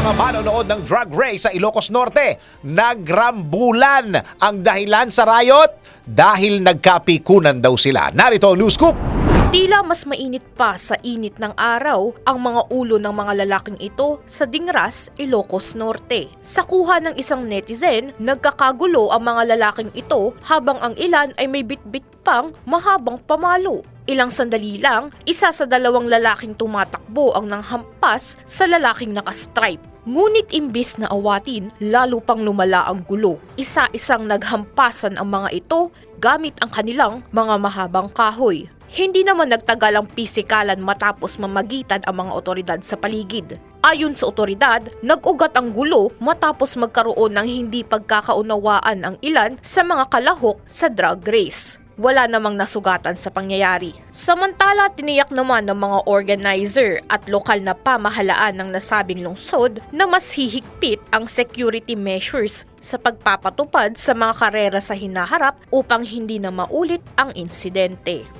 Mga manonood ng drag race sa Ilocos Norte, nagrambulan ang dahilan sa riot dahil nagkapikunan daw sila. Narito ang news scoop. Tila mas mainit pa sa init ng araw ang mga ulo ng mga lalaking ito sa Dingras, Ilocos Norte. Sa kuha ng isang netizen, nagkakagulo ang mga lalaking ito habang ang ilan ay may bitbit pang mahabang pamalo. Ilang sandali lang, isa sa dalawang lalaking tumatakbo ang nanghampas sa lalaking nakastripe. Ngunit imbis na awatin, lalo pang lumala ang gulo. Isa-isang naghampasan ang mga ito gamit ang kanilang mga mahabang kahoy. Hindi naman nagtagal ang pisikalan matapos mamagitan ang mga otoridad sa paligid. Ayon sa otoridad, nag-ugat ang gulo matapos magkaroon ng hindi pagkakaunawaan ang ilan sa mga kalahok sa drug race. Wala namang nasugatan sa pangyayari. Samantala, tiniyak naman ng mga organizer at lokal na pamahalaan ng nasabing lungsod na mas hihigpit ang security measures sa pagpapatupad sa mga karera sa hinaharap upang hindi na maulit ang insidente.